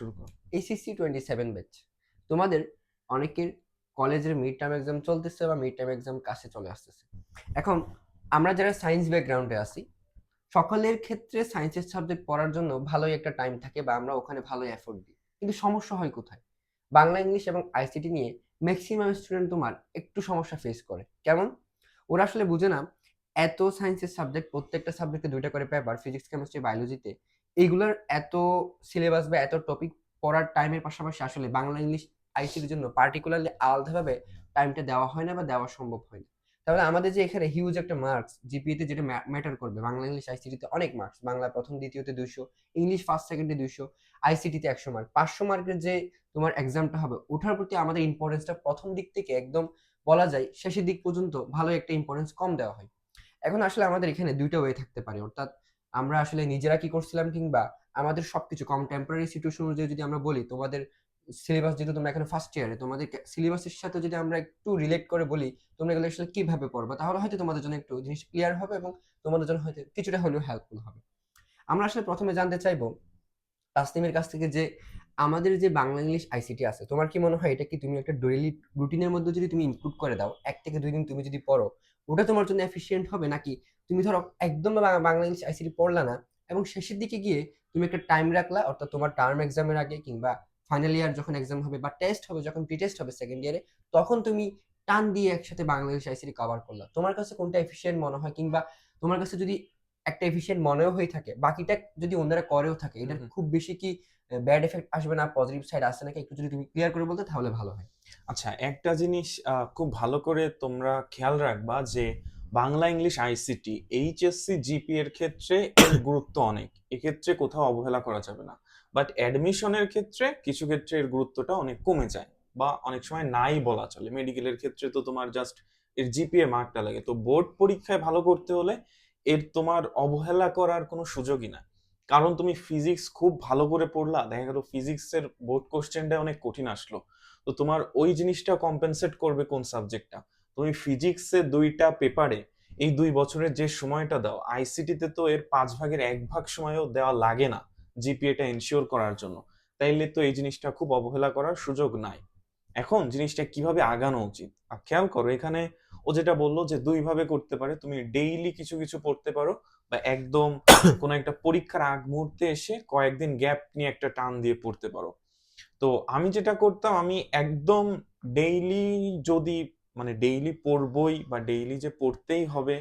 শুরু করো। HSC twenty seven batch তোমাদের অনেকের কলেজের মিড টার্ম এক্সাম চলতেছে বা মিড টার্ম এক্সাম কাছে চলে আসতেছে। এখন আমরা যারা সায়েন্স ব্যাকগ্রাউন্ডে আছি, সকলের ক্ষেত্রে সায়েন্সের সাবজেক্ট পড়ার জন্য ভালোই একটা টাইম থাকে বা আমরা ওখানে ভালোই এফোর্ট দিই। কিন্তু সমস্যা হয় কোথায়? বাংলা, ইংলিশ এবং আইসিটি নিয়ে ম্যাক্সিমাম স্টুডেন্ট তোমার একটু সমস্যা ফেস করে। কেমন? ওরা আসলে বুঝে না, এত সায়েন্সের সাবজেক্ট প্রত্যেকটা সাবজেক্টে দুইটা করে পেপার ফিজিক্স কেমিস্ট্রি বায়োলজিতে এইগুলোর এত সিলেবাস বা এত টপিক পড়ার টাইমের পাশাপাশি আসলে বাংলা ইংলিশ আইসিটির জন্য পার্টিকুলারলি আলাদাভাবে টাইমটা দেওয়া হয় না বা দেওয়া সম্ভব হয় না। তাহলে আমাদের যে এখানে হিউজ একটা মার্কস জিপিএতে যেটা ম্যাটার করবে, বাংলা ইংলিশ আইসিটিতে অনেক মার্কস বাংলা প্রথম, দ্বিতীয়তে দুইশো ইংলিশ ফার্স্ট সেকেন্ডে দুইশো আইসিটিতে একশো মার্ক পাঁচশো মার্কের যে তোমার এক্সামটা হবে, ওঠার প্রতি আমাদের ইম্পর্টেন্সটা প্রথম দিক থেকে একদম বলা যায় শেষের দিক পর্যন্ত ভালো একটা ইম্পর্টেন্স কম দেওয়া হয়। এখন আসলে আমাদের এখানে দুইটা ওয়ে থাকতে পারে, অর্থাৎ আমরা আসলে নিজেরা কি করছিলাম কিংবা আমাদের সবকিছু কন্টেম্পোরারি সিচুয়েশন অনুযায়ী যদি আমরা বলি, তোমাদের সিলেবাস যেহেতু তোমরা এখানে ফার্স্ট ইয়ারে তোমাদের সিলেবাসের সাথে যদি আমরা একটু রিলেট করে বলি, তোমরা এগুলো আসলে কীভাবে পড়বা? তাহলে হয়তো তোমাদের জন্য একটু জিনিস ক্লিয়ার হবে এবং তোমাদের জন্য হয়তো কিছুটা হলেও হেল্পফুল হবে। আমরা আসলে প্রথমে জানতে চাইব তাসনিমের কাছ থেকে যে আমাদের যে বাংলা ইংলিশ আইসিটি আছে তোমার কি মনে হয় এটা কি তুমি একটা ডেইলি রুটিনের মধ্যে যদি তুমি ইনক্লুড করে দাও এক থেকে দুই দিন তুমি যদি পড়ো ওটা তোমার জন্য এফিসিয়েন্ট হবে? নাকি তুমি ধরো একদম বাংলা ইংলিশ আইসিটি পড়লা না এবং শেষের দিকে গিয়ে তুমি একটা টাইম রাখলা অর্থাৎ তোমার টার্ম এক্সামের আগে কিংবা ফাইনাল ইয়ার যখন এক্সাম হবে বা টেস্ট হবে যখন প্রি টেস্ট হবে সেকেন্ড ইয়ারে তখন তুমি টান দিয়ে একসাথে বাংলা ইংলিশ আইসিটি কভার করলা। তোমার কাছে কোনটা এফিসিয়েন্ট মনে হয়? কিংবা তোমার কাছে যদি একটা এফিসিয়েন্ট মনেও হয়ে থাকে বাকিটা যদি অন্যরা করেও থাকে এটা। খুব বেশি কি ব্যাড এফেক্ট আসবে না পজিটিভ সাইড আসছে নাকি একটু যদি তুমি ক্লিয়ার করে বলতে, তাহলে ভালো হয়। আচ্ছা একটা জিনিস খুব ভালো করে তোমরা খেয়াল রাখবা যে Bangla, English ICT HSC GP এর ক্ষেত্রে এর গুরুত্ব অনেক। এক্ষেত্রে কোথাও অবহেলা করা যাবে না। বাট অ্যাডমিশনের ক্ষেত্রে কিছু ক্ষেত্রে এর গুরুত্বটা অনেক কমে যায় বা অনেক সময় নাই বলা চলে। মেডিকেলের ক্ষেত্রে তো তোমার জাস্ট এর জিপিএ মার্কটা লাগে। তো বোর্ড পরীক্ষায় ভালো করতে হলে এর তোমার অবহেলা করার কোনো সুযোগই না কারণ তুমি ফিজিক্স খুব ভালো করে পড়লা, দেখা গেল ফিজিক্সের বোর্ড কোশ্চেনটা অনেক কঠিন আসলো। তো তোমার ওই জিনিসটা কম্পেনসেট করবে কোন সাবজেক্টটা তুমি ফিজিক্সে দুইটা পেপারে এই দুই বছরের যে সময়টা দাও আইসিটিতে তো এর পাঁচ ভাগের এক ভাগ সময়ও দেওয়া লাগে না জিপিএটা এনশিওর করার জন্য। তাইলে তো এই জিনিসটা খুব অবহেলা করার সুযোগ নাই। এখন জিনিসটা কীভাবে আগানো উচিত? আর খেয়াল করো, এখানে ও যেটা বলল যে দুই ভাবে করতে পারে তুমি ডেইলি কিছু কিছু পড়তে পারো বা একদম কোনো একটা পরীক্ষার আগ মুহূর্তে এসে কয়েকদিন গ্যাপ নিয়ে একটা টান দিয়ে পড়তে পারো। তো আমি যেটা করতাম আমি একদম ডেইলি যদি মানে ডেইলি পড়বই বা ডেইলি যে পড়তেই হবে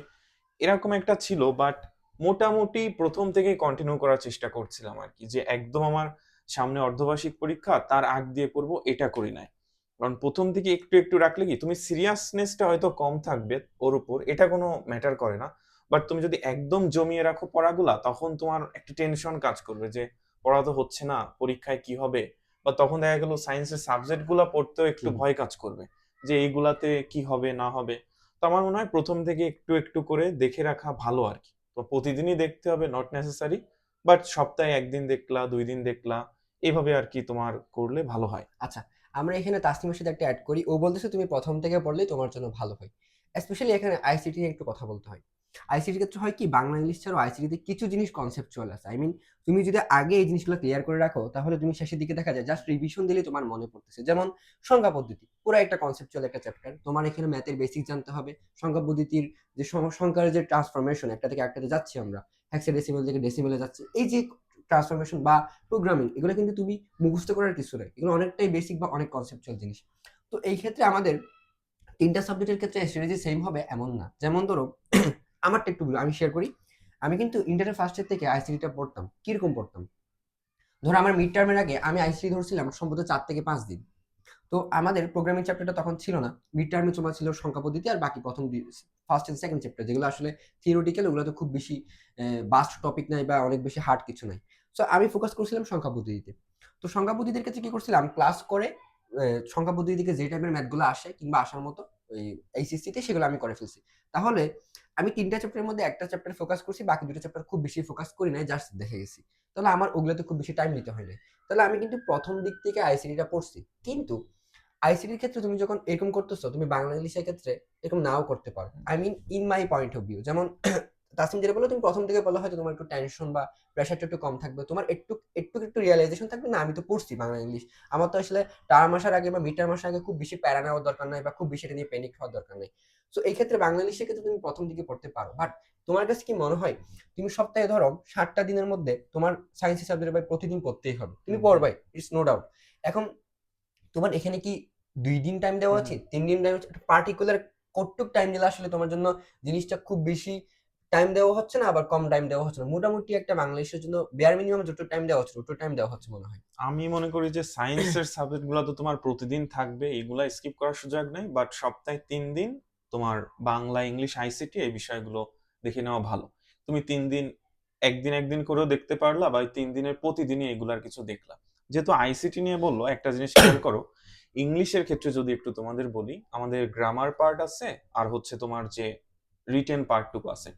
এরকম একটা ছিল বাট মোটামুটি প্রথম থেকেই কন্টিনিউ করার চেষ্টা করছিলাম আর কি যে একদম আমার সামনে অর্ধবার্ষিক পরীক্ষা তার আগ দিয়ে পড়ব এটা করি নাই। কারণ প্রথম থেকে একটু একটু রাখলে কি তুমি সিরিয়াসনেসটা হয়তো কম থাকবে ওর উপর এটা কোনো ম্যাটার করে না। বাট তুমি যদি একদম জমিয়ে রাখো পড়াগুলা তখন তোমার একটা টেনশন কাজ করবে যে পড়া তো হচ্ছে না পরীক্ষায় কি হবে? বা তখন দেখা গেল সায়েন্সের সাবজেক্টগুলা পড়তেও একটু ভয় কাজ করবে যে এইগুলাতে কি হবে না হবে। তো আমার মনে হয় প্রথম থেকে একটু একটু করে দেখে রাখা ভালো আর কি। তো প্রতিদিনই দেখতে হবে নট নেসেসারি বাট সপ্তাহে একদিন দেখলা দুই দিন দেখলা এভাবে আর কি তোমার করলে ভালো হয়। আচ্ছা আমরা এখানে তাসনিমের সাথে একটা অ্যাড করি। ও বলতেছে, তুমি প্রথম থেকে পড়লেই তোমার জন্য ভালো হয়। স্পেশালি এখানে আইসিটি নিয়ে একটু কথা বলতে হয়। আইসিটির ক্ষেত্রে হয় কি, বাংলা, ইংলিশ ছাড়াও আইসিটিতে কিছু জিনিস কনসেপচুয়াল আছে আই মিন তুমি যদি আগে এই জিনিসগুলো ক্লিয়ার করে রাখো, তাহলে তুমি শেষের দিকে দেখা যায় জাস্ট রিভিশন দিলেই তোমার মনে পড়তেছে। যেমন সংখ্যা পদ্ধতি, পুরো একটা কনসেপচুয়াল একটা চ্যাপ্টার তোমার এখানে ম্যাথের বেসিক জানতে হবে। সংখ্যা পদ্ধতির যে সংখ্যার যে ট্রান্সফরমেশন একটা থেকে একটাতে যাচ্ছি আমরা। হেক্সাডেসিমেল থেকে ডেসিমেলে যাচ্ছি। এই যে ট্রান্সফরমেশন বা প্রোগ্রামিং এগুলো কিন্তু তুমি মুখস্থ করার কিছু নয় এগুলো অনেকটাই বেসিক বা অনেক কনসেপচুয়াল জিনিস। তো এই ক্ষেত্রে আমাদের তিনটা সাবজেক্টের ক্ষেত্রে স্ট্র্যাটেজি সেম হবে, এমন না। যেমন ধরো, আমারটা একটু আমি শেয়ার করি। আমি কিন্তু ইন্টারের ফার্স্ট ইয়ার থেকে আইসিডিটা পড়তাম। কীরকম পড়তাম? ধরো, আমার মিড টার্মের আগে আমি আইসিডি ধরছিলাম সম্ভবত চার থেকে পাঁচ দিন। তো আমাদের প্রোগ্রামিং চ্যাপ্টারটা তখন ছিল না। মিড টার্মে তোমার ছিল সংখ্যা পদ্ধতি আর বাকি প্রথম ফার্স্ট এন্ড সেকেন্ড চ্যাপ্টার যেগুলো আসলে থিওরিটিক্যাল ওগুলো তো খুব বেশি বাস্ট টপিক নাই বা অনেক বেশি হার্ড কিছু নাই। সো আমি ফোকাস করছিলাম সংখ্যা পদ্ধতিতে। তো সংখ্যা পদ্ধতির ক্ষেত্রে কি করছিলাম? ক্লাস করে সংখ্যা পদ্ধতি থেকে যে টাইপের ম্যাথগুলো আসে কিংবা আসার মতো, ওই এইচএসসিতে সেগুলো আমি করে ফেলছি। তাহলে আমি তিনটা চ্যাপ্টারের মধ্যে একটা চ্যাপ্টার ফোকাস করছি, বাকি দুটো চ্যাপ্টার খুব বেশি ফোকাস করি নাই জাস্ট দেখে গেছি। তাহলে আমার ওগুলোতে খুব বেশি টাইম নিতে হয় তাহলে আমি কিন্তু প্রথম দিক থেকে আইসিটিটা পড়ছি। কিন্তু আইসিডির ক্ষেত্রে তুমি যখন এরকম করতেছো, তুমি বাংলা ইংলিশের ক্ষেত্রে এরকম নাও করতে পারো। I mean in my point of view যেমন তাসিম যেটা বলল তুমি প্রথম থেকে বলা হয়তো তোমার একটু টেনশন বা প্রেশারটা একটু কম থাকবে। তোমার একটু একটু একটু রিয়েলাইজেশন থাকবে না আমি তো পড়ছি বাংলা ইংলিশ আমার তো আসলে টার্ম আসার আগে বা মিড টার্ম আসার আগে খুব বেশি প্যারা নেওয়ার দরকার নাই বা খুব বেশি এটা নিয়ে প্যানিক হওয়ার দরকার নেই। সো এই ক্ষেত্রে বাংলা ইংলিশের ক্ষেত্রে তুমি প্রথম দিকে পড়তে পারো। বাট তোমার কাছে কি মনে হয় তুমি সপ্তাহে ধরো ষাটটা দিনের মধ্যে তোমার সায়েন্সের সাবজেক্ট ভাই প্রতিদিন পড়তেই হবে। তুমি। পড়বাই ইটস নো ডাউট এখন তোমার এখানে কি দুই দিন টাইম দেওয়া। আছে তিন দিন টাইম পার্টিকুলার কতটুক টাইম দিলে আসলে তোমার জন্য জিনিসটা খুব বেশি টাইম দেওয়া হচ্ছে না, আবার কম টাইম দেওয়া হচ্ছে না। মোটামুটি একটা বাংলাদেশের জন্য বেয়ার মিনিমাম যত টাইম দেওয়া হচ্ছে ওটু টাইম দেওয়া হচ্ছে মনে হয়। আমি মনে করি যে সায়েন্সের সাবজেক্টগুলো তো তোমার প্রতিদিন থাকবে, এগুলা স্কিপ করার সুযোগ নেই বাট সপ্তাহে তিন দিন তোমার বাংলা ইংলিশ আইসিটি এই বিষয়গুলো দেখে নেওয়া ভালো। তুমি তিন দিন, একদিন একদিন করেও দেখতে পারলা বা তিন দিনের প্রতিদিনই এগুলার কিছু দেখলা। যেহেতু আইসিটি নিয়ে বলল, একটা জিনিস খেয়াল করো ইংলিশের ক্ষেত্রে যদি একটু তোমাদের বলি, আমাদের গ্রামার পার্ট আছে, আর হচ্ছে তোমার যে রিটেন পার্টটুকু আছে।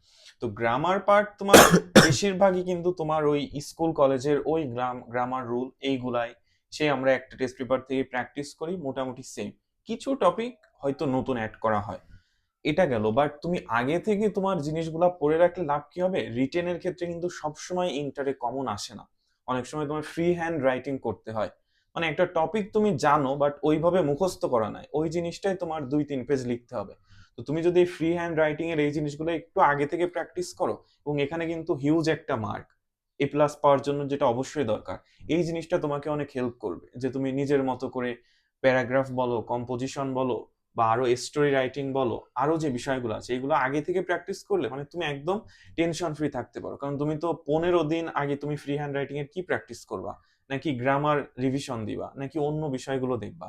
তো গ্রামার পার্ট তোমার বেশিরভাগই কিন্তু তোমার ওই স্কুল কলেজের ওই গ্রাম গ্রামার রুল এইগুলাই সে আমরা একটা টেস্ট পেপার থেকে প্র্যাকটিস করি, মোটামুটি সেম কিছু টপিক হয়তো নতুন অ্যাড করা হয়। এটা গেল। বাট তুমি আগে থেকে তোমার জিনিসগুলা পড়ে রাখলে লাভ কি হবে? রিটেনের ক্ষেত্রে কিন্তু সবসময় ইন্টারে কমন আসে না। অনেক সময় তোমার ফ্রি হ্যান্ড রাইটিং করতে হয়। মানে একটা টপিক তুমি জানো বাট ওইভাবে মুখস্থ করা নাই। ওই জিনিসটাই তোমার দুই তিন পেজ লিখতে হবে। তো তুমি যদি ফ্রি হ্যান্ড রাইটিং এর এই জিনিসগুলো একটু আগে থেকে প্র্যাকটিস করো, এবং এখানে কিন্তু হিউজ একটা মার্ক এ প্লাস পাওয়ার জন্য যেটা অবশ্যই দরকার। এই জিনিসটা তোমাকে অনেক হেল্প করবে, যে তুমি নিজের মতো করে প্যারাগ্রাফ বলো কম্পোজিশন বলো, বা আরও স্টোরি রাইটিং বলো, আরও যে বিষয়গুলো আছে, এগুলো আগে থেকে প্র্যাকটিস করলে মানে তুমি একদম টেনশন ফ্রি থাকতে পারো। কারণ তুমি তো পনেরো দিন আগে তুমি ফ্রি হ্যান্ড রাইটিং এর কি প্র্যাকটিস করবা? নাকি গ্রামার রিভিশন দিবা? নাকি অন্য বিষয়গুলো দেখবা?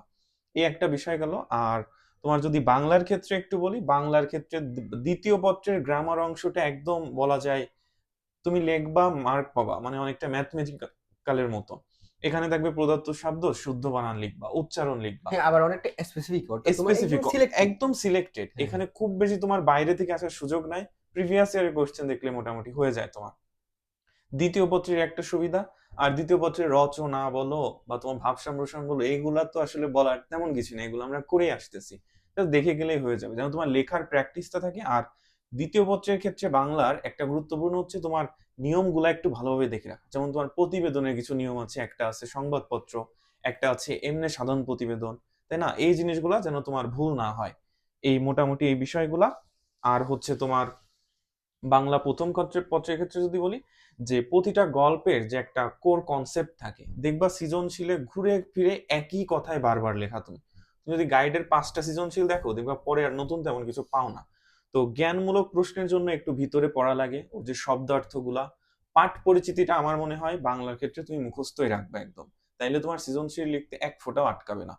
এই একটা বিষয় গেল, আর তোমার যদি বাংলার ক্ষেত্রে একটু বলি বাংলার ক্ষেত্রে দ্বিতীয় পত্রের গ্রামার অংশটা একদম বলা যায় তুমি লিখবা মার্ক পাবা মানে অনেকটা ম্যাথমেটিক্যালের মতো। এখানে থাকবে প্রদত্ত শব্দ শুদ্ধ বানান লিখবা উচ্চারণ লিখবা। হ্যাঁ আবার অনেকটা স্পেসিফিক স্পেসিফিক একদম সিলেক্টেড হ্যাঁ। এখানে খুব বেশি তোমার বাইরে থেকে আসার সুযোগ নাই। প্রিভিয়াস ইয়ারের কোশ্চেন দেখলে মোটামুটি হয়ে যায় তোমার। দ্বিতীয় পত্রের একটা সুবিধা আর দ্বিতীয় পত্রের রচনা বলো বা তোমার ভাব সম্প্রসারণ বলো, এগুলা তো আসলে বলার তেমন কিছু নেই, এগুলো আমরা করে আসতেছি। দেখে গেলেই হয়ে যাবে। যেমন তোমার লেখার প্র্যাকটিসটা থাকে আর দ্বিতীয় পত্রের ক্ষেত্রে বাংলার একটা গুরুত্বপূর্ণ হচ্ছে তোমার নিয়মগুলা একটু ভালোভাবে দেখে রাখা। যেমন তোমার প্রতিবেদনের কিছু নিয়ম আছে, একটা আছে সংবাদপত্র, একটা আছে এমনি সাধারণ প্রতিবেদন, তাই না? এই জিনিসগুলা যেন তোমার ভুল না হয়। এই মোটামুটি এই বিষয়গুলা। আর হচ্ছে তোমার বাংলা প্রথম পত্রের ক্ষেত্রে যদি বলি যে প্রতিটা গল্পের যে একটা কোর কনসেপ্ট থাকে, দেখবা সৃজনশীলে ঘুরে ফিরে একই কথায় বারবার লেখা তুমি। তুমি যদি গাইডের পাঁচটা সৃজনশীল দেখো, দেখবা পরে আর নতুন তেমন কিছু পাও না। তো জ্ঞানমূলক প্রশ্নের জন্য একটু ভিতরে পড়া লাগে, ওর যে শব্দার্থগুলা, পাঠ পরিচিতিটা আমার মনে হয় বাংলার ক্ষেত্রে তুমি মুখস্থই রাখবে একদম। তাইলে তোমার সৃজনশীল লিখতে এক ফোঁটাও আটকাবে না।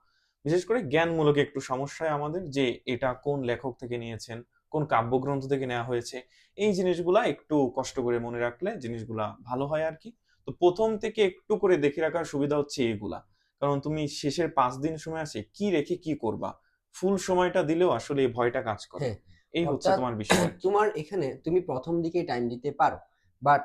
বিশেষ করে জ্ঞানমূলক একটু সমস্যায় আমাদের যে এটা কোন লেখক থেকে নিয়েছেন কোন কাব্যগ্রন্থ থেকে নেওয়া হয়েছে এই জিনিসগুলা একটু কষ্ট করে মনে রাখলে জিনিসগুলা ভালো হয় আর কি। তো প্রথম থেকে একটু করে দেখে রাখার সুবিধা হচ্ছে এগুলা। কারণ তুমি শেষের পাঁচ দিন সময় আছে কি রেখে কি করবা? ফুল সময়টা দিলেও আসলে এই ভয়টা কাজ করে। হ্যাঁ, এই হচ্ছে তোমার বিষয়। তোমার এখানে তুমি প্রথম দিকে টাইম দিতে পারো বাট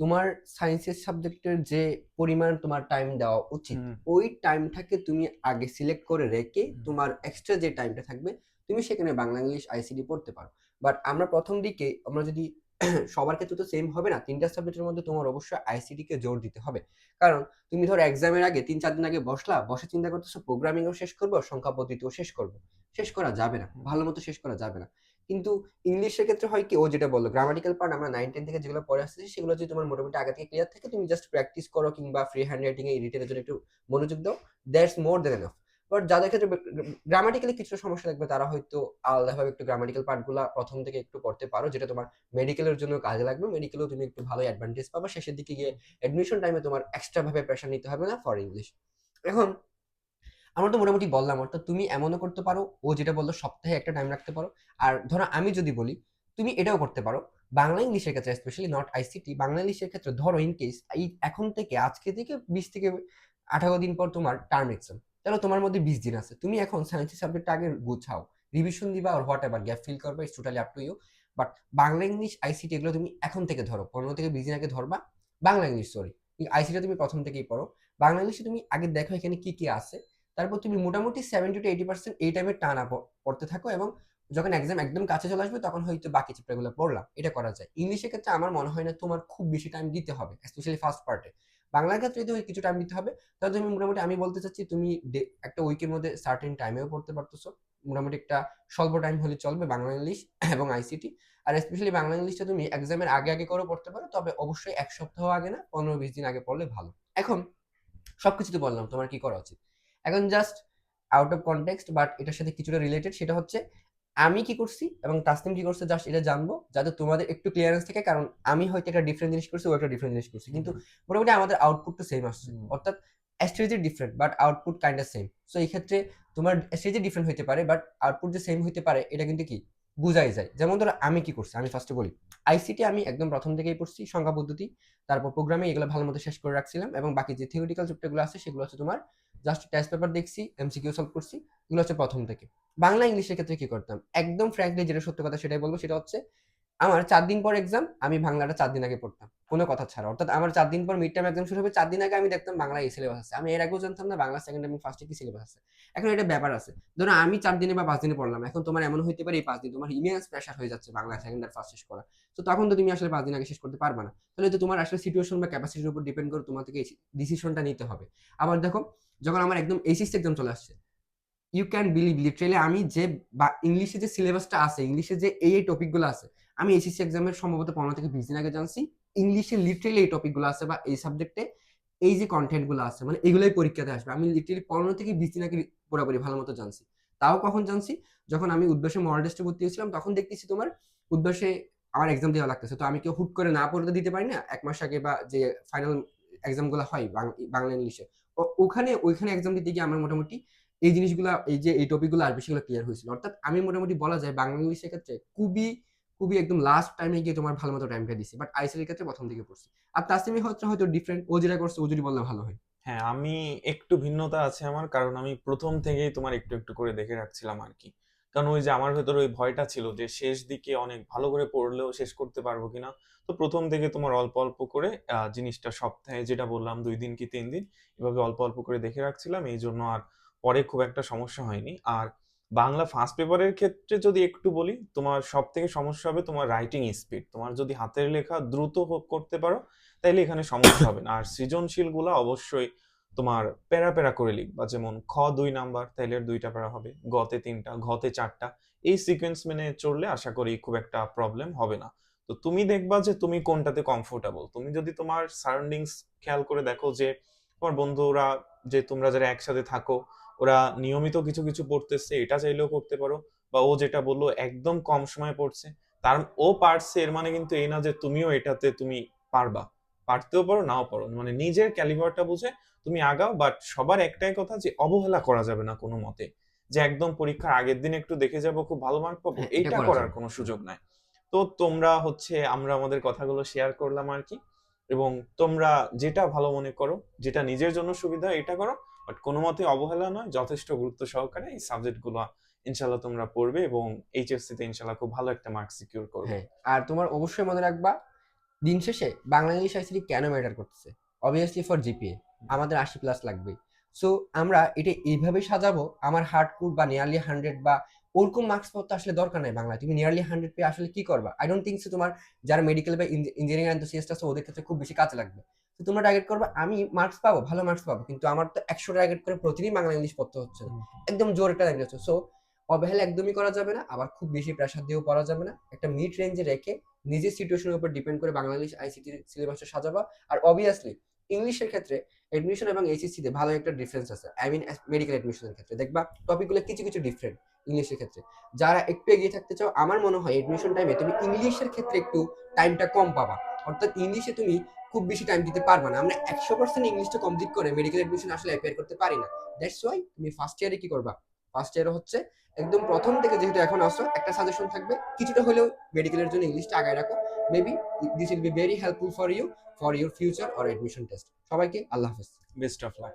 তোমার সায়েন্সের সাবজেক্টের যে পরিমাণ তোমার টাইম দেওয়া উচিত ওই টাইমটাকে তুমি আগে সিলেক্ট করে রেখে তোমার এক্সট্রা যে টাইমটা থাকবে তুমি সেখানে বাংলা, ইংলিশ আইসিডি পড়তে পারো। বাট আমরা প্রথম দিকে, আমরা যদি সবার ক্ষেত্রে তো সেম হবে না, তিনটা সাবজেক্টের মধ্যে তোমার অবশ্যই আইসিডি কে জোর দিতে হবে। কারণ তুমি ধর এক্সামের আগে তিন, চার দিন আগে বসলা, বসে চিন্তা করতেছো প্রোগ্রামিংও শেষ করব সংখ্যা পদ্ধতিও শেষ করব। শেষ করা যাবে না, ভালো মতো শেষ করা যাবে না। কিন্তু ইংলিশের ক্ষেত্রে হয় কি, ও যেটা বলল গ্রামাটিক্যাল পার্ট আমরা নাইন টেন থেকে যেগুলো পড়ে আসতেছি, সেগুলো যদি তোমার মোটামুটি আগে থেকে ক্লিয়ার থাকে, তুমি জাস্ট প্র্যাকটিস করো কিংবা ফ্রি হ্যান্ড রাইটিং এ এডিটের জন্য একটু মনোযোগ দাও that's more than enough but যাদের ক্ষেত্রে গ্রামাটিক্যালি কিছু সমস্যা থাকবে তারা হয়তো আলাদাভাবে একটু গ্রামাটিক্যাল পার্টগুলো প্রথম থেকে একটু পড়তে পারো, যেটা তোমার মেডিকেলের জন্য কাজে লাগবে। মেডিকেলেও তুমি একটু ভালো অ্যাডভান্টেজ পাবা। শেষের দিকে গিয়ে অ্যাডমিশন টাইমে তোমার এক্সট্রা ভাবে প্রেশার নিতে হবে না ফর ইংলিশ এখন আমরা তো মোটামুটি বললাম, অর্থাৎ তুমি এমনও করতে পারো, ও যেটা বলল সপ্তাহে একটা টাইম রাখতে পারো। আর ধরো আমি যদি বলি, তুমি এটাও করতে পারো। বাংলা ইংলিশের ক্ষেত্রে স্পেশালি নট আইসিটি বাংলা ইংলিশের ক্ষেত্রে ধরো ইন কেস এই এখন থেকে, আজকে থেকে বিশ থেকে আঠারো দিন পর তোমার টার্ম এক্সাম তাহলে তোমার মধ্যে বিশ দিন আছে। তুমি এখন সায়েন্সের সাবজেক্ট আগে গুছাও। রিভিশন দিবা আর হোয়াট এভার গ্যাপ ফিল করবা it's totally up to you but Bangla English ICT এগুলো তুমি এখন থেকে ধরো। পনেরো থেকে বিশ দিন আগে ধরবা। বাংলা ইংলিশ সরি আইসিটি তুমি প্রথম থেকেই পড়ো। বাংলা ইংলিশে তুমি আগে দেখো এখানে কি কি আছে। তারপর তুমি মোটামুটি সেভেন্টি টু এইটি পার্সেন্ট এই টাইমে টানা পড়তে থাকো এবং যখন এক্সাম একদম কাছে চলে আসবে, তখন হয়তো বাকি চ্যাপ্টারগুলো পড়লাম এটা করা যায়। ইংলিশের ক্ষেত্রে আমার মনে হয় না তোমার খুব বেশি টাইম দিতে হবে স্পেশালি ফার্স্ট পার্টে বাংলার ক্ষেত্রে যদি কিছু টাইম দিতে হবে, তাহলে তুমি মোটামুটি আমি বলতে চাচ্ছি তুমি একটা উইকের মধ্যে সার্টেন টাইমেও পড়তে পারতেছো। মোটামুটি একটা স্বল্প টাইম হলে চলবে বাংলা ইংলিশ এবং আইসিটি আর স্পেশালি বাংলা ইংলিশটা তুমি এক্সামের আগে আগে করেও পড়তে পারো, তবে অবশ্যই এক সপ্তাহ আগে না, পনেরো বিশ দিন আগে পড়লে ভালো। এখন সবকিছু তো বললাম, তোমার কি করা উচিত? এখন just out of context but এটার সাথে কিছুটা রিলেটেড সেটা হচ্ছে আমি কি করছি এবং তাসনিম কি করছে জাস্ট এটা জানব যাতে তোমাদের একটু ক্লিয়ারেন্স থাকে কারণ আমি হয়তো একটা ডিফারেন্ট জিনিস করছি ও একটা ডিফারেন্ট জিনিস করছি। কিন্তু মোটামুটি আমাদের আউটপুট তো সেম আসছে। অর্থাৎ strategy different but output kind of same so এই ক্ষেত্রে তোমার স্ট্রেজি ডিফারেন্ট হতে পারে বাট আউটপুট যে সেম হতে পারে এটা কিন্তু কি? বুঝাই যায়। যেমন ধরো আমি কি করছি? আমি ফার্স্টে বলি আইসিটি আমি একদম প্রথম থেকেই পড়ছি সংখ্যা পদ্ধতি তারপর প্রোগ্রামিং এগুলো ভালো মতো শেষ করে রাখছিলাম এবং বাকি যে থিওরিটিক্যাল চ্যাপ্টারগুলো আছে সেগুলো হচ্ছে তোমার জাস্ট টেস্ট পেপার দেখছি এমসিকিউ সলভ করছি, এগুলো হচ্ছে প্রথম থেকে। বাংলা ইংলিশের ক্ষেত্রে কি করতাম? একদম ফ্র্যাঙ্কলি যেটা সত্য কথা সেটাই বলব, সেটা হচ্ছে আমার চার দিন পর এক্সাম আমি বাংলাটা চার দিন আগে পড়তাম। কোনো কথা ছাড়া। অর্থাৎ আমার চার দিন পর মিড টাইম এক্সাম শুরু হবে, চার দিন আগে আমি দেখতাম বাংলা এই সিলেবাস আছে। আমি এর আগেও জানতাম না বাংলা সেকেন্ড এবং ফার্স্টে কি সিলেবাস আছে। এখন এটা ব্যাপার আছে। ধরো আমি চার দিনে বা পাঁচ দিনে পড়লাম, এখন তোমার এমন হইতে পারে এই পাঁচ দিন তোমার ইমেন্স প্রেশার হয়ে যাচ্ছে বাংলা সেকেন্ড আর ফার্স্ট শেষ করা। তো তখন তো তুমি আসলে পাঁচ দিন আগে শেষ করতে পারবে না। তাহলে তো তোমার আসলে সিচুয়েশন বা ক্যাপাসিটির উপর ডিপেন্ড করে তোমার থেকে ডিসিশনটা নিতে হবে। আবার দেখো, যখন আমার একদম এইচএস এক্সাম চলে আসছে ইউ ক্যান বিলিভ লিটারেলি আমি যে বা ইংলিশে যে সিলেবাসটা আছে, ইংলিশে যে এই এই টপিকগুলো আছে, আমি এইচএসসি এক্সামের সম্ভবত পনেরো থেকে বিশ দিন আগে জানছি। ইংলিশে লিটারেলি এই টপিকগুলো আছে বা এই সাবজেক্টে এই যে কন্টেন্টগুলো আছে মানে এগুলোই পরীক্ষাতে আসবে। আমি লিটারেলি পনেরো থেকে বিশ আগে পুরোপুরি ভালো মতো জানছি। তাও কখন জানছি? যখন আমি উদ্বাসে মডেল টেস্টে ভর্তি হয়েছিলাম, তখন দেখতেছি তোমার উদ্বাসে আমার এক্সাম দেওয়া লাগতেছে। তো আমি কেউ হুট করে না পড়তে দিতে পারি না, এক মাস আগে বা যে ফাইনাল এক্সামগুলো হয় বাংলা ইংলিশে ওখানে, ওইখানে এক্সাম দিতে গিয়ে আমার মোটামুটি এই জিনিসগুলো, এই যে এই টপিকগুলো আসবে, সেগুলো ক্লিয়ার হয়েছিল। অর্থাৎ আমি মোটামুটি বলা যায় বাংলা ইংলিশের ক্ষেত্রে খুবই খুবই একদম লাস্ট টাইমে গিয়ে তোমার ভালো মতো টাইমটা দিছি। বাট আইসিএর ক্ষেত্রে প্রথম দিকে পড়ছি। আর তাসিমি হচ্ছে হয়তো ডিফারেন্ট ও যেটা করছে, ও যদি বললে ভালো হয়। হ্যাঁ আমি একটু ভিন্নতা আছে আমার, কারণ আমি প্রথম থেকেই তোমার একটু একটু করে দেখে রাখছিলাম আর কি। কারণ ওই যে আমার ভেতরে ওই ভয়টা ছিল যে শেষ দিকে অনেক ভালো করে পড়লেও শেষ করতে পারব কিনা। তো প্রথম থেকে তোমার অল্প অল্প করে জিনিসটা সপ্তাহে যেটা বললাম, দুই দিন কি তিন দিন, এভাবে অল্প অল্প করে দেখে রাখছিলাম। এই জন্য আর পরে খুব একটা সমস্যা হয়নি। আর বাংলা ফার্স্ট পেপারের ক্ষেত্রে যদি একটু বলি, তোমার সব থেকে সমস্যা হবে তোমার রাইটিং স্পিড তোমার যদি হাতের লেখা দ্রুত করতে পারো, তাইলে এখানে সমস্যা হবে না। আর সৃজনশীলগুলা অবশ্যই তোমার প্যারা প্যারা করে লিখবা। যেমন খ দুই নাম্বার, তাইলে দুইটা প্যারা হবে। গতে তিনটা, ঘতে চারটা। এই সিকোয়েন্স মেনে চললে আশা করি খুব একটা প্রবলেম হবে না। তো তুমি দেখবা যে তুমি কোনটাতে কমফোর্টেবল তুমি যদি তোমার সারাউন্ডিংস খেয়াল করে দেখো যে, তোমার বন্ধুরা, যে তোমরা যারা একসাথে থাকো ওরা নিয়মিত কিছু কিছু পড়তেছে এটা চাইলেও করতে পারো। বা ও যেটা বলল একদম কম সময় পড়ছে। তার ও পারছে এর মানে কিন্তু এই না যে তুমিও এটাতে তুমি পারবা। পারতেও পারো নাও পারো। মানে নিজের ক্যালিবারটা বুঝে তুমি আগাও বাট সবার একটাই কথা যে অবহেলা করা যাবে না কোনো মতে। যে একদম পরীক্ষার আগের দিন একটু দেখে যাব খুব ভালো মার্ক পাবো হ্যাঁ, এটা এইটা করার কোনো সুযোগ নাই। তো তোমরা হচ্ছে আমরা আমাদের কথাগুলো শেয়ার করলাম আর কি। এবং তোমরা যেটা ভালো মনে করো যেটা নিজের জন্য সুবিধা এটা করো। বাট কোনো মতে অবহেলা নয়, যথেষ্ট গুরুত্ব সহকারে এই সাবজেক্টগুলো ইনশাল্লাহ তোমরা পড়বে এবং এইচএসসি তে ইনশাল্লাহ খুব ভালো একটা মার্ক সিকিউর করবে। হ্যাঁ আর তোমার অবশ্যই মনে রাখবা, দিন শেষে বাংলা ইংলিশ আইসিটি কেন ম্যাটার করতেছে? অবভিয়াসলি ফর জিপিএ আমাদের আশি প্লাস লাগবে সো আমরা এটা এইভাবে সাজাবো, আমার হার্ড কোড বা নিয়ারলি হান্ড্রেড বা ওরকম মার্কস তো আসলে দরকার নাই বাংলা তুমি নিয়ারলি হান্ড্রেড পেয়ে আসলে কি করবা? আই ডোন্ট থিঙ্ক তোমার যারা মেডিকেল বা ইঞ্জিনিয়ারিং এন্থুসিয়াস্ট আছে, ওদের ক্ষেত্রে খুব বেশি কাজে লাগবে। তো তোমরা টার্গেট করবে আমি মার্কস পাবো ভালো মার্কস পাবো কিন্তু আমার তো একশো টার্গেট করে প্রতিদিন বাংলা ইংলিশ পড়তে হচ্ছে না। একদম জোর একটা লেগে যাচ্ছে সো অবহেলা একদমই করা যাবে না আবার খুব বেশি প্রেশার দিয়েও পড়া যাবে না। একটা মিড রেঞ্জে রেখে নিজের সিচুয়েশনের উপর ডিপেন্ড করে বাংলাদেশ আইসিটি সিলেবাসটা সাজাবা। আর অবভিয়াসলি ইংলিশের ক্ষেত্রে এডমিশন এবং এইচএসসি তে ভালো একটা ডিফারেন্স আছে। আই মিন মেডিকেল এডমিশনের ক্ষেত্রে। দেখবা টপিকগুলো কিছু কিছু ডিফারেন্ট ইংলিশের ক্ষেত্রে। যারা একটু এগিয়ে থাকতে চাও আমার মনে হয় এডমিশন টাইমে তুমি ইংলিশের ক্ষেত্রে একটু টাইমটা কম পাবা। অর্থাৎ ইংলিশে তুমি খুব বেশি টাইম দিতে পারব না। আমরা একশো পার্সেন্ট ইংলিশটা কমপ্লিট করে মেডিকেল এডমিশন আসলে অ্যাপিয়ার করতে পারি না। দ্যাটস ওয়াই তুমি ফার্স্ট ইয়ারে কি করবা? ফার্স্ট ইয়ারে হচ্ছে একদম প্রথম থেকে যেহেতু এখন আসো একটা সাজেশন থাকবে, কিছুটা হলেও মেডিকেলের জন্য ইংলিশটা আগায় রাখো। Maybe this will be very helpful for you for your future or admission test সবাইকে আল্লাহ হাফেজ। Best of luck